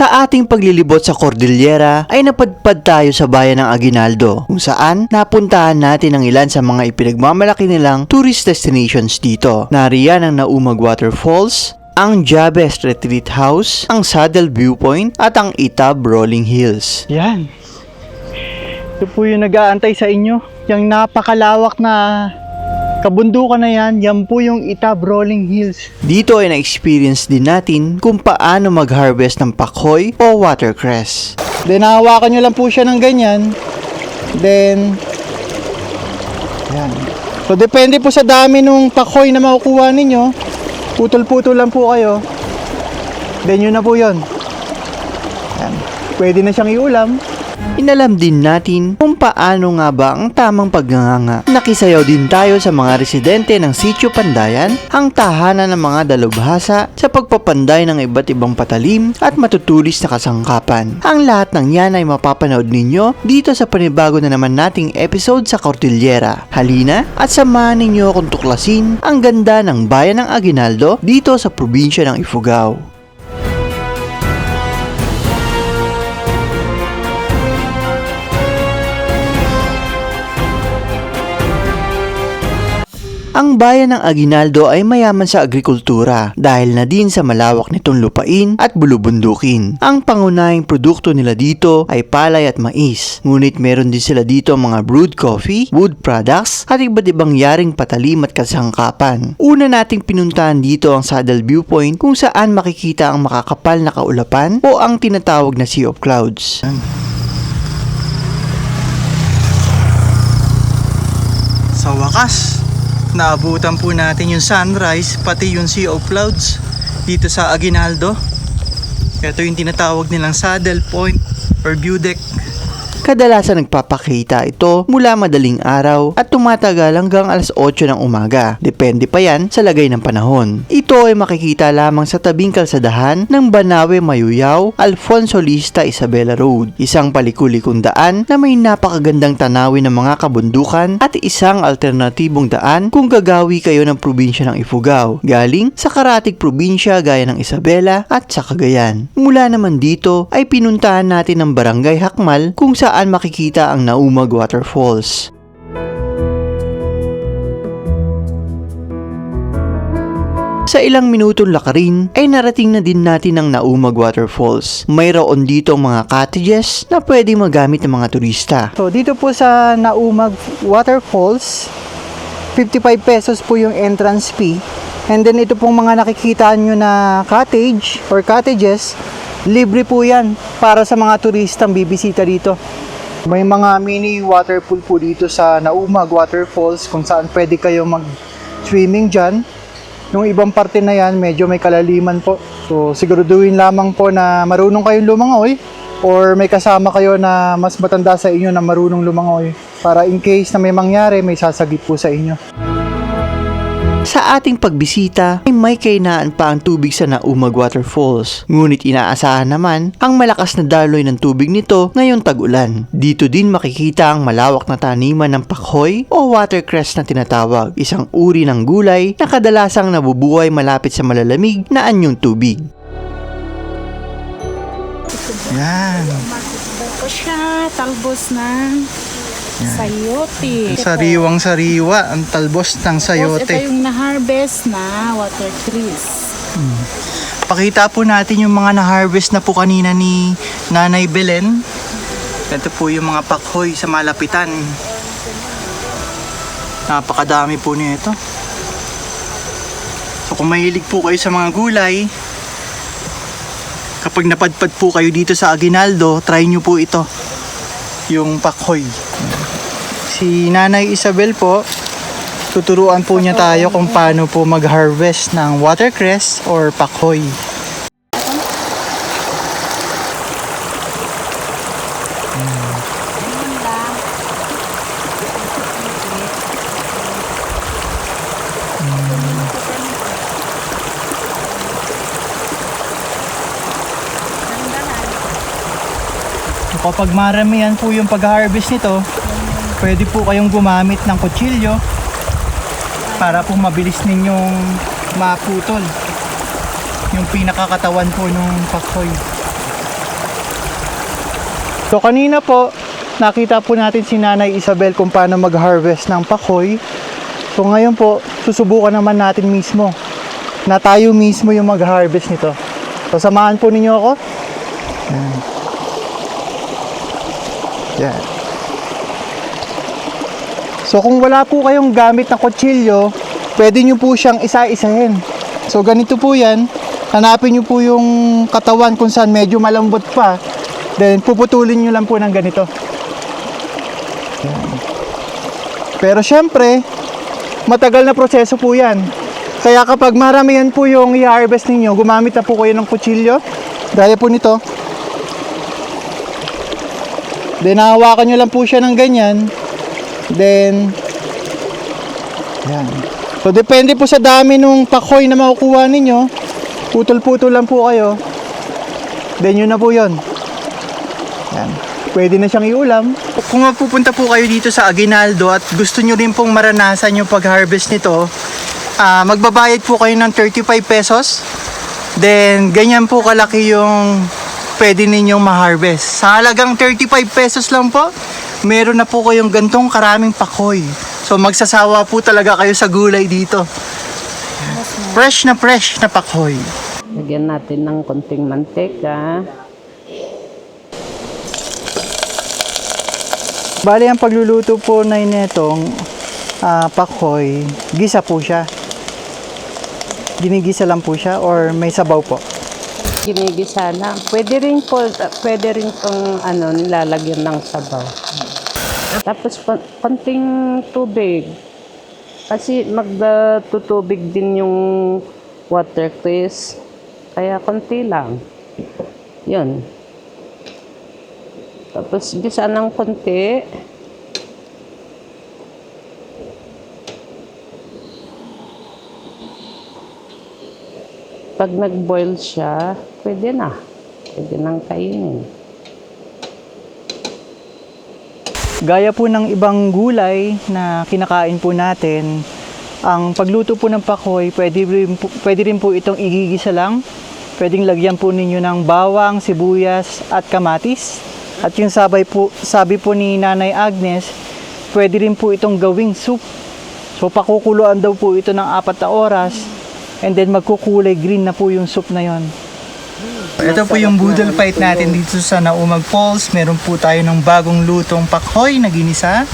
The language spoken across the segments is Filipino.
Sa ating paglilibot sa Cordillera ay napadpad tayo sa bayan ng Aguinaldo kung saan napuntahan natin ang ilan sa mga ipinagmamalaki nilang tourist destinations dito. Nariyan ang Naumag Waterfalls, ang Jabez Retreat House, ang Saddle Viewpoint at ang Itab Rolling Hills. Yan. Ito po yung nag-aantay sa inyo. Yung napakalawak na kabundukan na yan, yan po yung Itab Rolling Hills. Dito ay na-experience din natin kung paano mag-harvest ng pakhoy o watercress. Then, hahawakan nyo lang po siya ng ganyan. Then, yan. So, depende po sa dami nung pakoy na makukuha ninyo. Putol-putol lang po kayo. Then, yun na po yun. Yan. Pwede na siyang iulam. Inalam din natin kung paano nga ba ang tamang pagganganga. Nakisayaw din tayo sa mga residente ng Sitio Pandayan, ang tahanan ng mga dalubhasa sa pagpapanday ng iba't ibang patalim at matutulis na kasangkapan. Ang lahat ng yan ay mapapanood ninyo dito sa panibago na naman nating episode sa Cordillera. Halina at samahan ninyo akong tuklasin ang ganda ng bayan ng Aguinaldo dito sa probinsya ng Ifugao. Ang bayan ng Aguinaldo ay mayaman sa agrikultura dahil na din sa malawak nitong lupain at bulubundukin. Ang pangunahing produkto nila dito ay palay at mais. Ngunit meron din sila dito mga brewed coffee, wood products at iba't ibang yaring patalim at kasangkapan. Una nating pinuntahan dito ang Saddle Viewpoint kung saan makikita ang makakapal na kaulapan o ang tinatawag na Sea of Clouds. Sa wakas, naabutan po natin yung sunrise, pati yung sea of clouds dito sa Aguinaldo. Ito yung tinatawag nilang saddle point or view deck. Kadalasan nagpapakita ito mula madaling araw at tumatagal hanggang alas 8 ng umaga. Depende pa yan sa lagay ng panahon. Ito ay makikita lamang sa tabing kalsadahan ng Banawe Mayuyaw, Alfonso Lista Isabela Road. Isang palikulikong daan na may napakagandang tanawin ng mga kabundukan at isang alternatibong daan kung gagawi kayo ng probinsya ng Ifugao. Galing sa karatig probinsya gaya ng Isabela at sa Cagayan. Mula naman dito ay pinuntahan natin ang Barangay Hakmal kung saan makikita ang Naumag Waterfalls. Sa ilang minutong lakarin ay narating na din natin ang Naumag Waterfalls. Mayroon dito mga cottages na pwede magamit ng mga turista. So dito po sa Naumag Waterfalls, 55 pesos po yung entrance fee. And then ito pong mga nakikita nyo na cottage or cottages, libre po yan para sa mga turistang bibisita dito. May mga mini waterpool po dito sa Naumag Waterfalls kung saan pwede kayo mag-swimming dyan. Yung ibang parte na yan, medyo may kalaliman po. So, siguraduhin lamang po na marunong kayong lumangoy or may kasama kayo na mas matanda sa inyo na marunong lumangoy para in case na may mangyari, may sasagip po sa inyo. Sa ating pagbisita ay may kainaan pa ang tubig sa Naumag Waterfalls. Ngunit inaasahan naman ang malakas na daloy ng tubig nito ngayong tag-ulan. Dito din makikita ang malawak na taniman ng pakhoy o watercress na tinatawag. Isang uri ng gulay na kadalasang nabubuhay malapit sa malalamig na anyong tubig. Yan. Ito siya, talbos ng sayote. Sariwang sariwa, ang talbos ng Tapos ito sayote. yung na-harvest na water trees. Pakita po natin yung mga na-harvest na po kanina ni Nanay Belen. Ito po yung mga pakhoy sa malapitan. Napakadami po nito. So kung mahilig po kayo sa mga gulay, kapag napadpad po kayo dito sa Aguinaldo, try nyo po ito. Yung pakhoy. Si Nanay Isabel po, tuturuan po niya tayo kung paano po mag-harvest ng watercress or pakhoy. Kapag maramihan po yung pag-harvest nito, pwede po kayong gumamit ng kutsilyo para po mabilis ninyong maputol yung pinakakatawan po nung pakhoy. So kanina po, nakita po natin si Nanay Isabel kung paano mag-harvest ng pakoy. So ngayon po, susubukan naman natin mismo na tayo mismo yung mag-harvest nito. So samahan po ninyo ako. Yan. Yan. So kung wala po kayong gamit na kutsilyo, pwede nyo po siyang isa-isahin. So ganito po yan. Hanapin nyo po yung katawan kung saan medyo malambot pa. Then puputulin nyo lang po ng ganito. Pero syempre, matagal na proseso po yan. Kaya kapag maramihan po yung i-harvest ninyo, gumamit na po kayo ng kutsilyo. Gaya po nito. Then hahawakan nyo lang po siya ng ganyan. Then, yan. So depende po sa dami nung pakoy na makukuha ninyo. Putol-putol lang po kayo. Then yun na po yun. Yan. Pwede na siyang iulam. Kung magpupunta po kayo dito sa Aguinaldo at gusto nyo rin pong maranasan yung pag-harvest nito, ah magbabayad po kayo ng 35 pesos. Then, ganyan po kalaki yung pwede ninyong ma-harvest. Sa halagang 35 pesos lang po, meron na po kayong gantong karaming pakoy. So, magsasawa po talaga kayo sa gulay dito. Fresh na fresh na pakoy. Lagyan natin ng konting mantika. Bali, ang pagluluto po na netong ah, pakoy, gisa po siya. Ginigisa lang po siya or may sabaw po. Ginigisa lang. Pwede rin po, pwede rin pong ano, nilalagyan ng sabaw. Tapos kon- konting tubig. Kasi magtutubig din yung water crisp. Kaya konti lang. Yun. Tapos gisa ng konti. Pag nag-boil siya, pwede na. Pwede nang kainin. Gaya po ng ibang gulay na kinakain po natin, ang pagluto po ng pakoy, pwede rin po, pwede rin po itong igigisa lang. Pwedeng lagyan po ninyo ng bawang, sibuyas at kamatis. At yung sabay po, sabi po ni Nanay Agnes, pwede rin po itong gawing soup. So pakukuluan daw po ito ng apat na oras and then magkukulay green na po yung soup na yon. Ito po yung boodle fight natin dito sa Naumag Falls. Meron po tayo ng bagong lutong pakhoy na ginisa.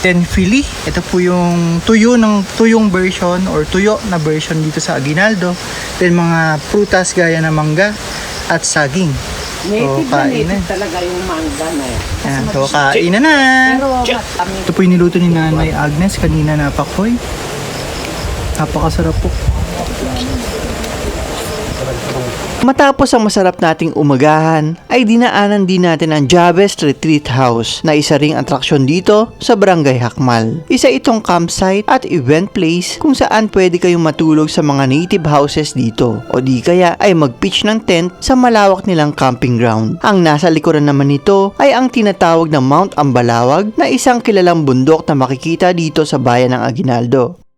Then fili, ito po yung tuyo ng tuyong version or tuyo na version dito sa Aguinaldo. Then mga prutas gaya ng mangga at saging. Native na kain na. native talaga yung mangga na yan. Ayan, so kain na na! Ito po yung niluto ni Nanay Agnes kanina na pakhoy. Napakasarap po. Matapos ang masarap nating umagahan, ay dinaanan din natin ang Jabez Retreat House na isa ring atraksyon dito sa Barangay Hakmal. Isa itong campsite at event place kung saan pwede kayong matulog sa mga native houses dito o di kaya ay mag-pitch ng tent sa malawak nilang camping ground. Ang nasa likuran naman nito ay ang tinatawag na Mount Ambalawag na isang kilalang bundok na makikita dito sa bayan ng Aguinaldo.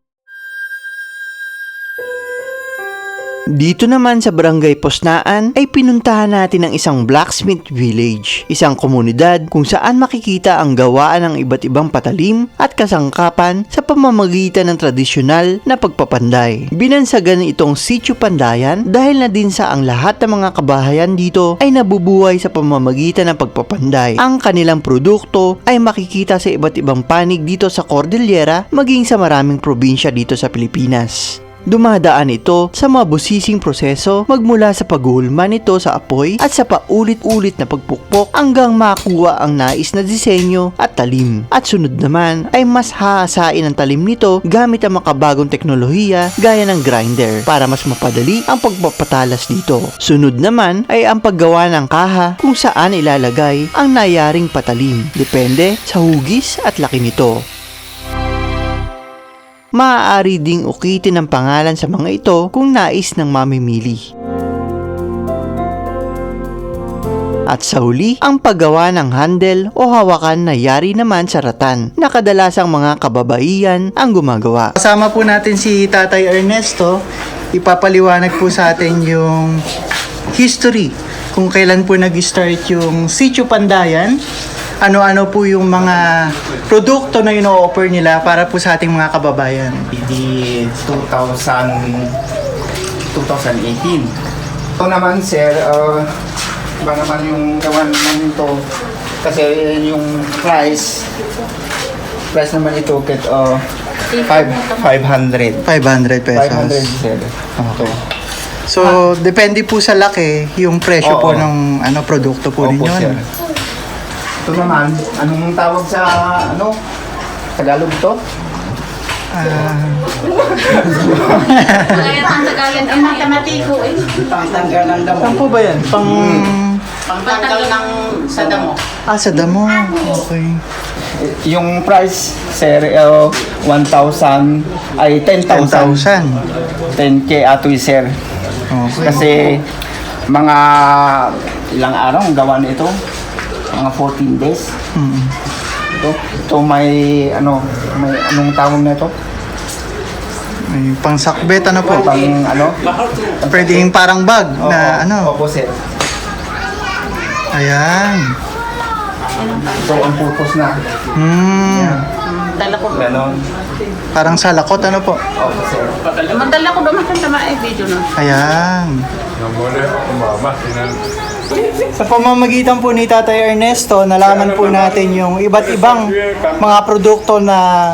Dito naman sa Barangay Posnaan ay pinuntahan natin ang isang blacksmith village, isang komunidad kung saan makikita ang gawaan ng iba't ibang patalim at kasangkapan sa pamamagitan ng tradisyonal na pagpapanday. Binansagan itong Sitio Pandayan dahil na din sa ang lahat ng mga kabahayan dito ay nabubuhay sa pamamagitan ng pagpapanday. Ang kanilang produkto ay makikita sa iba't ibang panig dito sa Cordillera maging sa maraming probinsya dito sa Pilipinas. Dumadaan ito sa mabusising proseso magmula sa paghulma nito sa apoy at sa paulit-ulit na pagpukpok hanggang makuha ang nais na disenyo at talim. At sunod naman ay mas haasain ang talim nito gamit ang makabagong teknolohiya gaya ng grinder para mas mapadali ang pagpapatalas dito. Sunod naman ay ang paggawa ng kaha kung saan ilalagay ang nayaring patalim. Depende sa hugis at laki nito. Maaari ding ukitin ang pangalan sa mga ito kung nais ng mamimili. At sa huli, ang paggawa ng handle o hawakan na yari naman sa ratan na kadalasang mga kababaihan ang gumagawa. Kasama po natin si Tatay Ernesto. Ipapaliwanag po sa atin yung history kung kailan po nag-start yung Sitio Pandayan, ano-ano po yung mga produkto na ino-offer nila para po sa ating mga kababayan. di 2000 2018. Ito naman sir, uh, iba naman yung gawan namin ito kasi yung price price naman ito kit uh, 5 500 500 pesos. 500 sir. Okay. So, depende po sa laki yung presyo po Oo. ng ano produkto po Opo, ninyo. sir. Ano? Ito naman, anong tawag sa ano? Tagalog to? Ang matematiko eh. Pangtanggal ng damo. Saan po ba yan? Pang... Pangtanggal ng sa damo. Ah, sa damo. Okay. Yung price, sir, uh, 1,000 ay 10,000. 10,000. 10k atoy, sir. Okay. Kasi mga ilang araw ang gawa nito. Mga 14 days. Mm. Ito, ito may ano, may anong tawag na ito? May pangsakbet ano po? Pang ano? Pwedeng parang bag na Oo, ano. Opo, sir. Ayan. Ito ang purpose na. Hmm. Dala ko. Ganon. Parang salakot ano po? Opo, sir. Madala ko naman sa tama eh video na. Ayan. Sa pamamagitan po ni Tatay Ernesto, nalaman po natin yung iba't ibang mga produkto na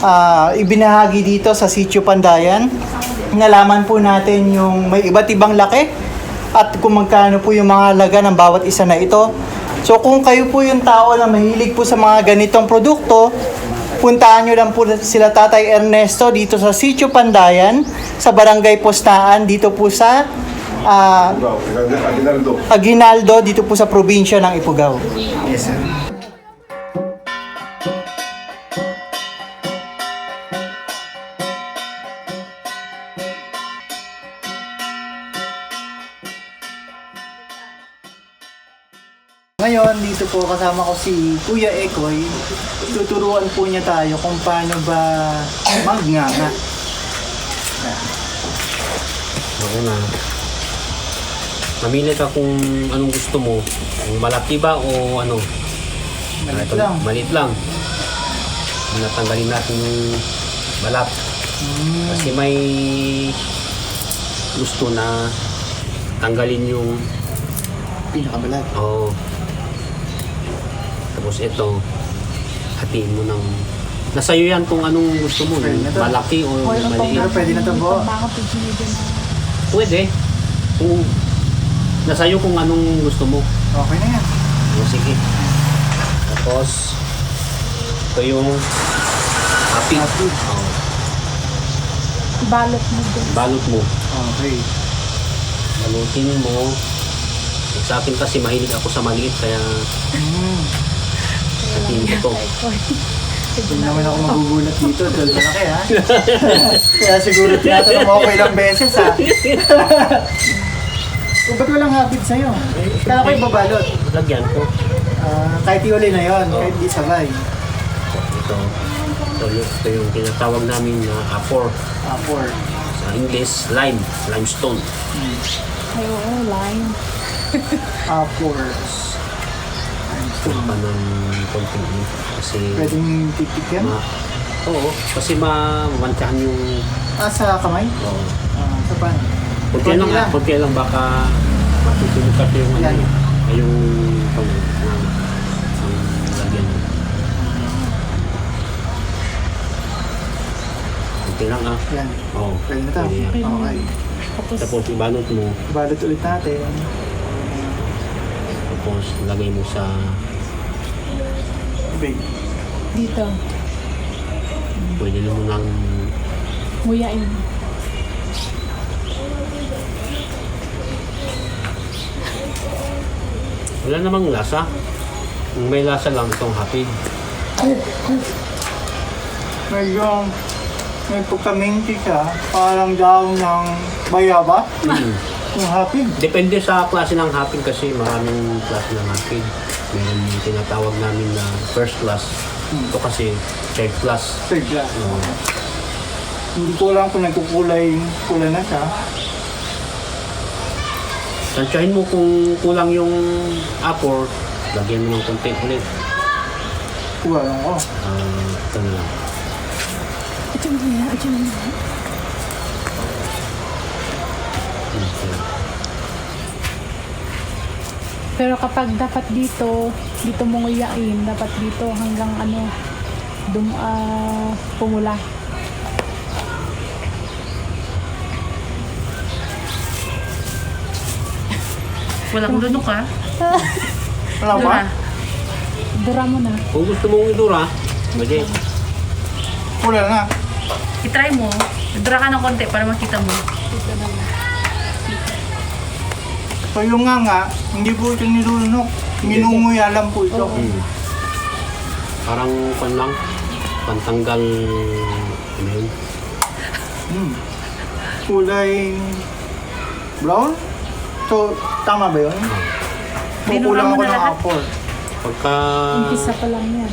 ah, ibinahagi dito sa Sitio Pandayan. Nalaman po natin yung may iba't ibang laki at kung magkano po yung mga halaga ng bawat isa na ito. So kung kayo po yung tao na mahilig po sa mga ganitong produkto, puntahan nyo lang po sila Tatay Ernesto dito sa Sitio Pandayan, sa Barangay Postaan, dito po sa ah, Aguinaldo dito po sa probinsya ng Ifugao. Yes, sir. Ngayon, dito po kasama ko si Kuya Ekoy. Tuturuan po niya tayo kung paano ba magnganga. Ako na. Mamili ka kung anong gusto mo. Kung malaki ba o ano. Maliit Ito, lang. Maliit lang. Natanggalin natin yung balat. Hmm. Kasi may gusto na tanggalin yung Pinakabalat. oh, tapos ito hatiin mo ng nasa iyo yan kung anong gusto mo Pwede na to. malaki o maliit Pero pwede na ito po. pwede nasa iyo kung anong gusto mo Okay na yan. O, sige. Tapos, ito yung happy. Oh, Balot mo din. balot mo. Okay. Balutin mo. Sa akin kasi mahilig ako sa maliit, kaya Mm. hatiin ko to. Hindi naman ako magugulat dito. Dahil malaki ha. Kaya siguro tinatanong mo ako ilang beses ha. o ba't walang habit sa'yo? Kaya ko ibabalot. Lagyan ko. Ah, kahit iuli na yon, kahit di sabay. Ito. Ito yung, ito yung tinatawag namin na apor. Ah, four. Sa English, lime. Limestone. Ay, oo, lime. Ah, four. Ito pa ng konting ano. Kasi, Pwedeng titik yan? ma, oo, kasi mamantsahan yung, Ah, sa kamay? oh, Ah, sa pan? Kunti lang, lang. kunti lang baka matutunog kasi yung ano, ay yung pang ang lagyan. Kunti lang ah. Yan. Oo. Pwede na to. yan. Okay. Tapos ibalot mo, Balot ulit natin. tapos lagay mo sa Big. Dito. pwede mo nang Nguyain. Wala namang lasa. May lasa lang itong hapid. Medyo may pagkaminti siya. Parang daw ng bayaba. Yung happy. Depende sa klase ng hapid kasi maraming klase ng hapid. Yung tinatawag namin na first class. Ito kasi third class. Third class. Oo. Hindi ko alam kung nagkukulay kulay na siya. Tansyahin mo kung kulang yung apor, lagyan mo ng konti ulit. Wala ko. Ah, ito na lang. Ito mo yan, ito yan. Okay. Pero kapag dapat dito, dito mo nguyain, dapat dito hanggang ano, dum, ah, pumula. Walang lunok ha? Wala ba? Dura mo na. Kung gusto mong idura, pwede. Wala na. I-try mo. Dura ka ng konti para makita mo. So yung nga nga, hindi po ito nilunok. Minunguya lang po ito. Hmm. Parang pan lang, pantanggal, ano yun? Hmm. Kulay brown? So, tama ba yun? Dinura mo ako na ng lahat? apple. Pagka, Umpisa pa lang yan.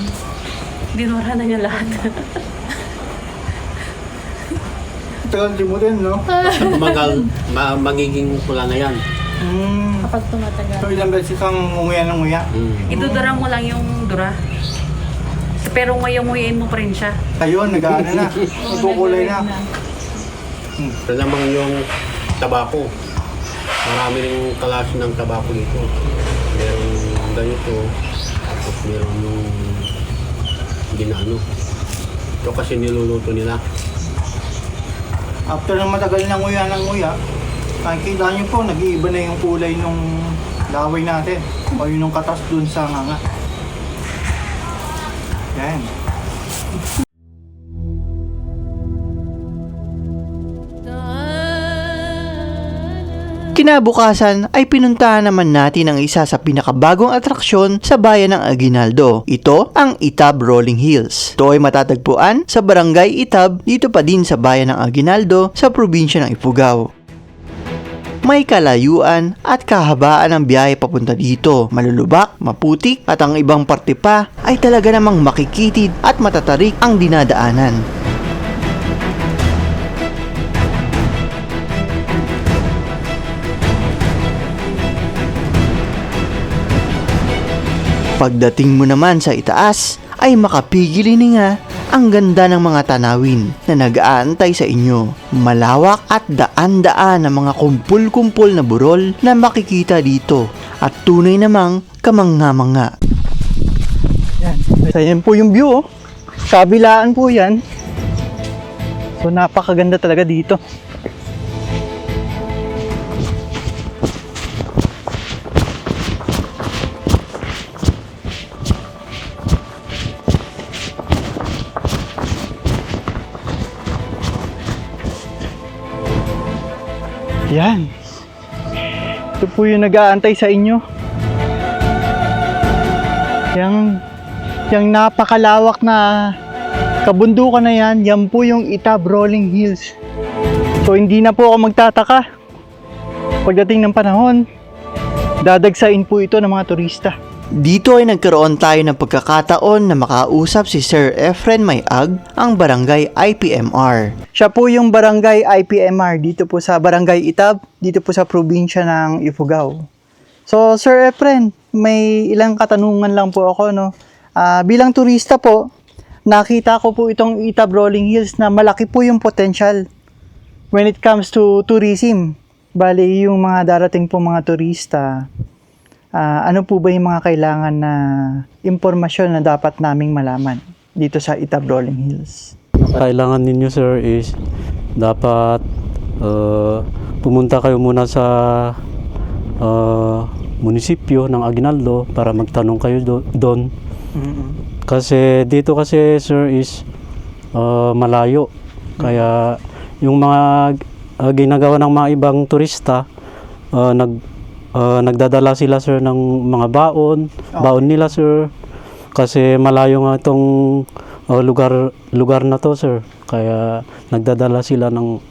Dinura na niya lahat. Tagal din mo din, no? pagka tumagal, ma- magiging pula na yan. Hmm. Kapag tumatagal. So, ilang beses kang nguya ng nguya. Mm. Idudura mo lang yung dura. Pero ngayon nguyain mo pa rin siya. Ayun, nag-ano na. Nagkukulay na. Ito namang yung tabako. Marami rin klase ng tabako dito. Merong ganito, tapos meron yung ginaano. Ito kasi niluluto nila. After ng matagal na nguya ng nguya, nakikita nyo po, nag-iiba na yung kulay nung laway natin. O yun yung katas dun sa nganga. Yan. Kinabukasan ay pinuntahan naman natin ang isa sa pinakabagong atraksyon sa bayan ng Aguinaldo. Ito ang Itab Rolling Hills. Ito ay matatagpuan sa Barangay Itab dito pa din sa bayan ng Aguinaldo sa probinsya ng Ifugao. May kalayuan at kahabaan ng biyahe papunta dito. Malulubak, maputik at ang ibang parte pa ay talaga namang makikitid at matatarik ang dinadaanan. Pagdating mo naman sa itaas, ay makapigil hininga ang ganda ng mga tanawin na nag-aantay sa inyo. Malawak at daan-daan ng mga kumpul-kumpul na burol na makikita dito at tunay namang kamangha-mangha. Yan. So, yan po yung view. oh. Kabilaan po yan. So, napakaganda talaga dito. Yan. Ito po yung nag-aantay sa inyo. Yang yung napakalawak na kabundukan na yan, yan po yung Itab Rolling Hills. So hindi na po ako magtataka. Pagdating ng panahon, dadagsain po ito ng mga turista. Dito ay nagkaroon tayo ng pagkakataon na makausap si Sir Efren Mayag, ang barangay IPMR. Siya po yung barangay IPMR dito po sa barangay Itab, dito po sa probinsya ng Ifugao. So Sir Efren, may ilang katanungan lang po ako no. Ah, bilang turista po, nakita ko po itong Itab Rolling Hills na malaki po yung potential when it comes to tourism. Bali, yung mga darating po mga turista, ah, ano po ba yung mga kailangan na impormasyon na dapat naming malaman dito sa Itab Rolling Hills? kailangan ninyo sir is dapat uh, pumunta kayo muna sa uh, munisipyo ng Aguinaldo para magtanong kayo do- doon. Kasi dito kasi sir is uh, malayo. Kaya yung mga uh, ginagawa ng mga ibang turista uh, nag uh, nagdadala sila sir ng mga baon baon nila sir kasi malayo nga itong uh, lugar lugar na to sir kaya nagdadala sila ng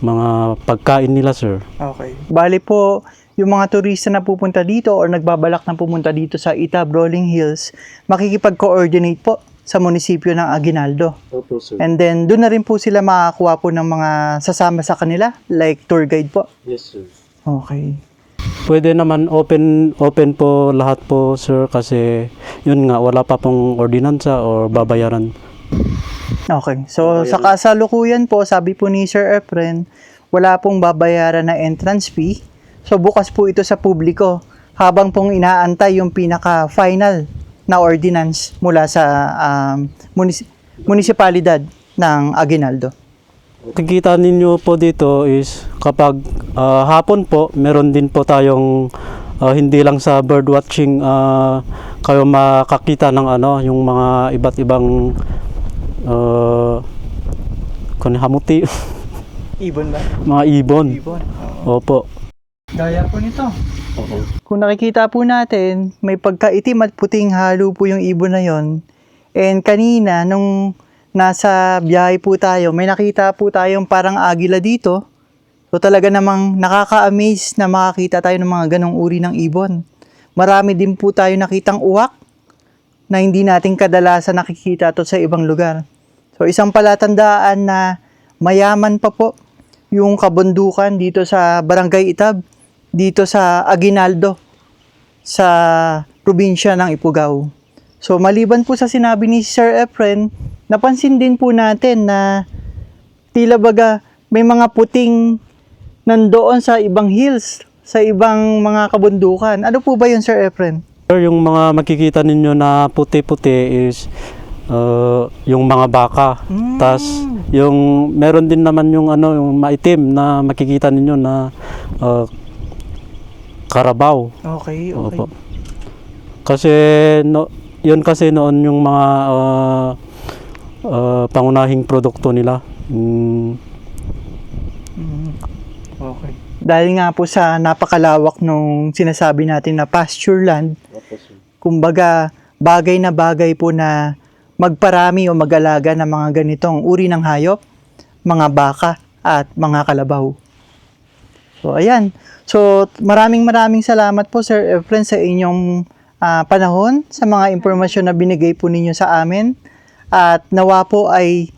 mga pagkain nila sir Okay. Bali po, yung mga turista na pupunta dito or nagbabalak na pumunta dito sa Itab Rolling Hills, makikipag-coordinate po sa munisipyo ng Aguinaldo. Opo sir And then, doon na rin po sila makakuha po ng mga sasama sa kanila, like tour guide po. yes sir Okay. Pwede naman open open po lahat po sir kasi yun nga wala pa pong ordinansa or babayaran. Okay. So, sa kasalukuyan po, sabi po ni Sir Efren, wala pong babayaran na entrance fee. So, bukas po ito sa publiko habang pong inaantay yung pinaka-final na ordinance mula sa um, munis- munisipalidad ng Aguinaldo. Kikita ninyo po dito is kapag ah, hapon po, meron din po tayong ah, hindi lang sa bird watching ah, kayo makakita ng ano, yung mga iba't ibang uh, hamuti, Ibon ba? mga ibon. Ibon. Opo. Gaya po nito. Kung nakikita po natin, may pagkaitim at puting halo po yung ibon na yon. And kanina, nung nasa biyahe po tayo, may nakita po tayong parang agila dito. So talaga namang nakaka-amaze na makakita tayo ng mga ganong uri ng ibon. Marami din po tayo nakitang uwak na hindi natin kadalasan nakikita to sa ibang lugar. So isang palatandaan na mayaman pa po yung kabundukan dito sa Barangay Itab, dito sa Aguinaldo, sa probinsya ng Ifugao. So maliban po sa sinabi ni Sir Efren, napansin din po natin na tila baga may mga puting nandoon sa ibang hills, sa ibang mga kabundukan. Ano po ba yun Sir Efren? Sir, yung mga makikita ninyo na puti-puti is uh, yung mga baka. Tas yung meron din naman yung ano yung maitim na makikita ninyo na uh, karabaw. Okay, okay. Opo. Kasi no, yun kasi noon yung mga uh, uh, pangunahing produkto nila. Mm, Okay. Dahil nga po sa napakalawak nung sinasabi natin na pasture land, kumbaga bagay na bagay po na magparami o mag-alaga ng mga ganitong uri ng hayop, mga baka at mga kalabaw. So ayan. So maraming maraming salamat po Sir Efren sa inyong ah, panahon, sa mga impormasyon na binigay po ninyo sa amin. At nawa po ay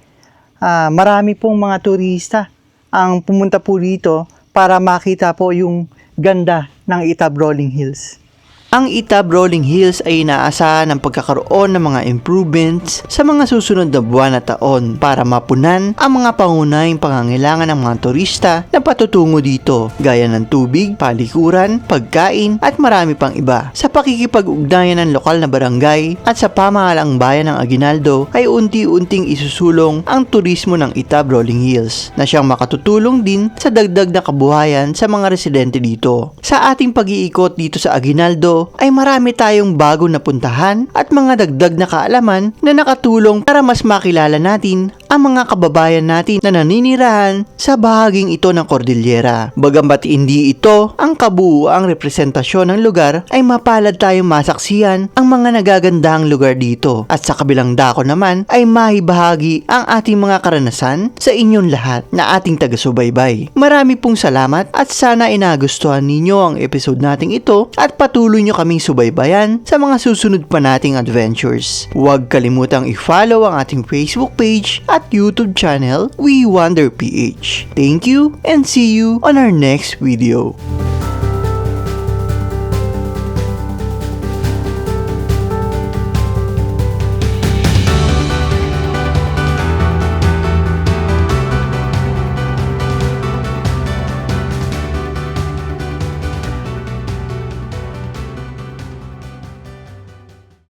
ah, marami pong mga turista ang pumunta po dito para makita po yung ganda ng Itab Rolling Hills. Ang Itab Rolling Hills ay inaasahan ng pagkakaroon ng mga improvements sa mga susunod na buwan at taon para mapunan ang mga pangunahing pangangailangan ng mga turista na patutungo dito gaya ng tubig, palikuran, pagkain at marami pang iba. Sa pakikipag-ugnayan ng lokal na barangay at sa pamahalang bayan ng Aguinaldo ay unti-unting isusulong ang turismo ng Itab Rolling Hills na siyang makatutulong din sa dagdag na kabuhayan sa mga residente dito. Sa ating pag-iikot dito sa Aguinaldo ay marami tayong bago na puntahan at mga dagdag na kaalaman na nakatulong para mas makilala natin ang mga kababayan natin na naninirahan sa bahaging ito ng Cordillera. Bagambat hindi ito ang kabuuang representasyon ng lugar ay mapalad tayong masaksiyan ang mga nagagandahang lugar dito at sa kabilang dako naman ay mahibahagi ang ating mga karanasan sa inyong lahat na ating taga-subaybay. Marami pong salamat at sana inagustuhan ninyo ang episode nating ito at patuloy nyo kaming subaybayan sa mga susunod pa nating adventures. Huwag kalimutang i-follow ang ating Facebook page at YouTube channel We Wonder PH. Thank you and see you on our next video.